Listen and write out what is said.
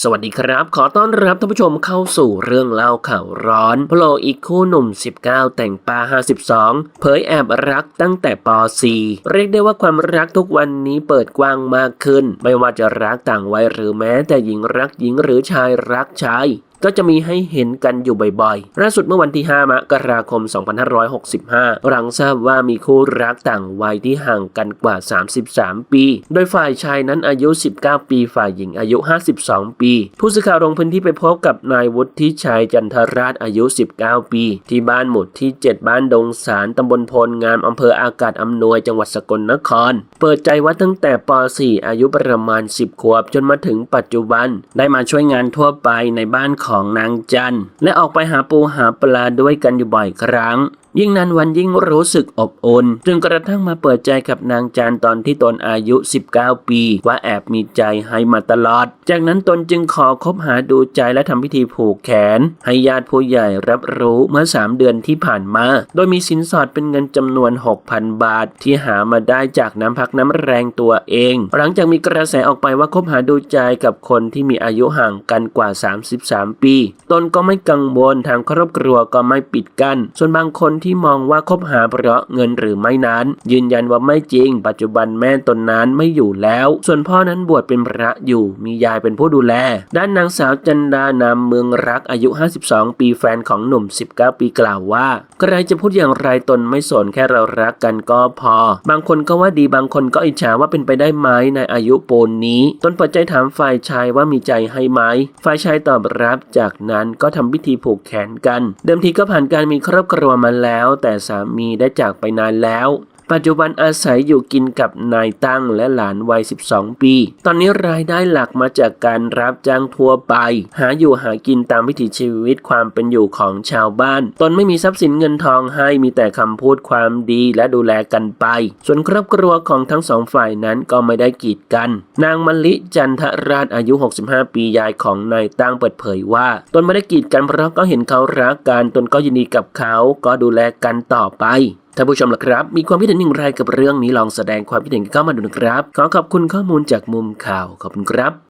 สวัสดีครับ ขอต้อนรับท่านผู้ชมเข้าสู่เรื่องเล่าข่าวร้อนโผล่อีกคู่หนุ่ม 19 แต่งปา 52 เผยแอบรักตั้งแต่ป .4 เรียกได้ว่าความรักทุกวันนี้เปิดกว้างมากขึ้น ไม่ว่าจะรักต่างวัยหรือแม้แต่หญิงรักหญิงหรือชายรักชาย ก็จะมีให้เห็นกันอยู่บ่อยๆล่าสุดเมื่อวันที่ 5 มกราคม 2565 หลังทราบว่ามีคู่รักต่างวัยที่ห่างกันกว่า 33 ปี โดยฝ่ายชายนั้นอายุ 19 ปี ฝ่ายหญิงอายุ 52 ปี ผู้สื่อข่าวลงพื้นที่ไปพบกับนายวุฒิชัยจันทราชอายุ 19 ปี ที่บ้านหมู่ที่ 7 บ้านดงสารตำบลพลงามอำเภออากาศอำนวยจังหวัดสกลนคร เปิดใจว่าตั้งแต่ป .4 อายุประมาณ 10 ขวบ จนมาถึงปัจจุบัน ได้มาช่วยงานทั่วไปในบ้านของของนางจันและออกไปหาปูหาปลาด้วยกันอยู่บ่อยครั้ง ยิ่งนานวันยิ่งรู้สึกอบอุ่นจนกระทั่งมาเปิดใจกับนางจันตอนที่ตนอายุ 19 ปี ว่าแอบมีใจให้มาตลอด จากนั้นตนจึงขอคบหาดูใจและทำพิธีผูกแขน ให้ญาติผู้ใหญ่รับรู้เมื่อ 3 เดือนที่ผ่านมา โดยมีสินสอดเป็นเงินจำนวน 6,000 บาท ที่หามาได้จากน้ำพักน้ำแรงตัวเอง หลังจากมีกระแสออกไปว่าคบหาดูใจกับคนที่มีอายุห่างกันกว่า 33 ปี ตนก็ไม่กังวลทางครอบครัวก็ไม่ปิดกัน้นส่วนบางคนที่มองว่าคบหาเพราะเงินหรือไม่นั้น ยืนยันว่าไม่จริง ปัจจุบันแม่ตนนั้นไม่อยู่แล้ว ส่วนพ่อนั้นบวชเป็นพระอยู่มียายเป็นผู้ดูแล ด้านนางสาวจันดานามเมืองรักอายุ 52 ปีแฟนของหนุ่ม 19 ปีกล่าวว่าใครจะพูดอย่างไรตนไม่สนแค่เรารักกันก็พอ บางคนก็ว่าดีบางคนก็อิจฉาว่าเป็นไปได้ไหมในอายุปูนนี้ ตนเปิดใจถามฝ่ายชายว่ามีใจให้ไหมฝ่ายชายตอบรับจากนั้นก็ทำพิธีผูกแขนกัน เดิมทีก็ผ่านการมีครอบครัวมาแล้วแต่สามีได้จากไปนานแล้ว ปัจจุบันอาศัยอยู่กินกับนายตั้งและหลานวัย 12 ปี ตอนนี้รายได้หลักมาจากการรับจ้างทั่วไป หาอยู่หากินตามวิถีชีวิตความเป็นอยู่ของชาวบ้าน ตนไม่มีทรัพย์สินเงินทองให้มีแต่คำพูดความดีและดูแลกันไป ส่วนครอบครัวของทั้งสองฝ่ายนั้นก็ไม่ได้กีดกัน นางมลิจันทราชอายุ 65 ปียายของนายตั้งเปิดเผยว่า ตนไม่ได้กีดกันเพราะก็เห็นเขารักกันตนก็ยินดีกับเขาก็ดูแลกันต่อไป ท่านผู้ชมล่ะครับ มีความคิดเห็นอย่างไรกับเรื่องนี้ลองแสดงความคิดเห็นเข้ามาดูนะครับ ขอขอบคุณข้อมูลจากมุมข่าวขอบคุณครับ